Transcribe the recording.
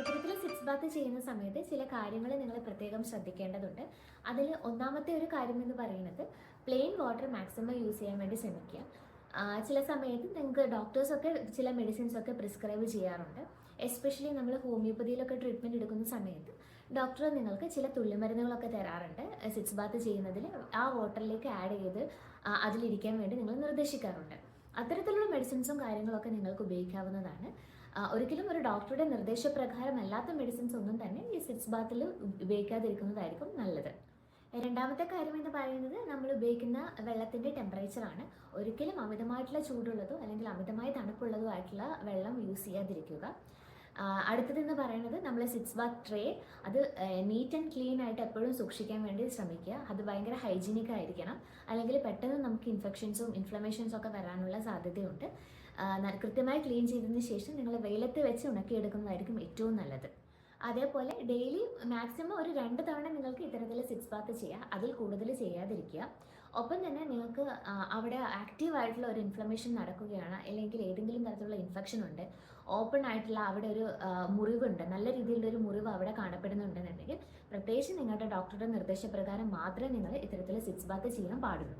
ഇത്തരത്തിൽ സിക്സ് ബാത്ത് ചെയ്യുന്ന സമയത്ത് ചില കാര്യങ്ങൾ നിങ്ങൾ പ്രത്യേകം ശ്രദ്ധിക്കേണ്ടതുണ്ട്. അതിൽ ഒന്നാമത്തെ ഒരു കാര്യം എന്ന് പറയുന്നത് പ്ലെയിൻ വാട്ടർ മാക്സിമം യൂസ് ചെയ്യാൻ വേണ്ടി ശ്രമിക്കുക. ചില സമയത്ത് നിങ്ങൾക്ക് ഡോക്ടേഴ്സൊക്കെ ചില മെഡിസിൻസ് ഒക്കെ പ്രിസ്ക്രൈബ് ചെയ്യാറുണ്ട്. എസ്പെഷ്യലി നമ്മൾ ഹോമിയോപ്പതിയിലൊക്കെ ട്രീറ്റ്മെന്റ് എടുക്കുന്ന സമയത്ത് ഡോക്ടർ നിങ്ങൾക്ക് ചില തുള്ളിമരുന്നുകളൊക്കെ തരാറുണ്ട്. സിക്സ് ബാത്ത് ചെയ്യുന്നതിൽ ആ വാട്ടറിലേക്ക് ആഡ് ചെയ്ത് അതിലിരിക്കാൻ വേണ്ടി നിങ്ങൾ നിർദ്ദേശിക്കാറുണ്ട്. അത്തരത്തിലുള്ള മെഡിസിൻസും കാര്യങ്ങളൊക്കെ നിങ്ങൾക്ക് ഉപയോഗിക്കാവുന്നതാണ്. ഒരിക്കലും ഒരു ഡോക്ടറുടെ നിർദ്ദേശപ്രകാരം അല്ലാത്ത മെഡിസിൻസ് ഒന്നും തന്നെ ഈ സിക്സ് ബാത്തിൽ ഉപയോഗിക്കാതിരിക്കുന്നതായിരിക്കും നല്ലത്. രണ്ടാമത്തെ കാര്യം എന്ന് പറയുന്നത് നമ്മൾ ഉപയോഗിക്കുന്ന വെള്ളത്തിന്റെ ടെമ്പറേച്ചറാണ് ഒരിക്കലും അമിതമായിട്ടുള്ള ചൂടുള്ളതോ അല്ലെങ്കിൽ അമിതമായ തണുപ്പുള്ളതോ ആയിട്ടുള്ള വെള്ളം യൂസ് ചെയ്യാതിരിക്കുക. അടുത്തതെന്ന് പറയുന്നത് നമ്മൾ സിക്സ് ബാത്ത് ട്രേ അത് നീറ്റ് ആൻഡ് ക്ലീൻ ആയിട്ട് എപ്പോഴും സൂക്ഷിക്കാൻ വേണ്ടി ശ്രമിക്കുക. അത് ഭയങ്കര ഹൈജീനിക് ആയിരിക്കണം. അല്ലെങ്കിൽ പെട്ടെന്ന് നമുക്ക് ഇൻഫെക്ഷൻസും ഇൻഫ്ലമേഷൻസും ഒക്കെ വരാനുള്ള സാധ്യതയുണ്ട്. കൃത്യമായി ക്ലീൻ ചെയ്തതിന് ശേഷം നിങ്ങൾ വെയിലത്ത് വെച്ച് ഉണക്കിയെടുക്കുന്നതായിരിക്കും ഏറ്റവും നല്ലത്. അതേപോലെ ഡെയിലി മാക്സിമം ഒരു രണ്ട് തവണ നിങ്ങൾക്ക് ഇത്തരത്തിൽ സിക്സ് ബാത്ത് ചെയ്യാം അതിൽ കൂടുതൽ ചെയ്യാതിരിക്കുക. ഒപ്പം തന്നെ നിങ്ങൾക്ക് അവിടെ ആക്റ്റീവ് ആയിട്ടുള്ള ഒരു ഇൻഫ്ലമേഷൻ നടക്കുകയാണ് അല്ലെങ്കിൽ ഏതെങ്കിലും തരത്തിലുള്ള ഇൻഫെക്ഷൻ ഉണ്ട് ഓപ്പൺ ആയിട്ടുള്ള അവിടെ ഒരു മുറിവുണ്ട് നല്ല രീതിയിലുള്ള ഒരു മുറിവ് അവിടെ കാണപ്പെടുന്നുണ്ടെന്നുണ്ടെങ്കിൽ പ്രത്യേകിച്ച് നിങ്ങളുടെ ഡോക്ടറുടെ നിർദ്ദേശപ്രകാരം മാത്രമേ നിങ്ങൾ ഇത്തരത്തിൽ സിക്സ് ബാത്ത് ചെയ്യാൻ പാടുള്ളൂ.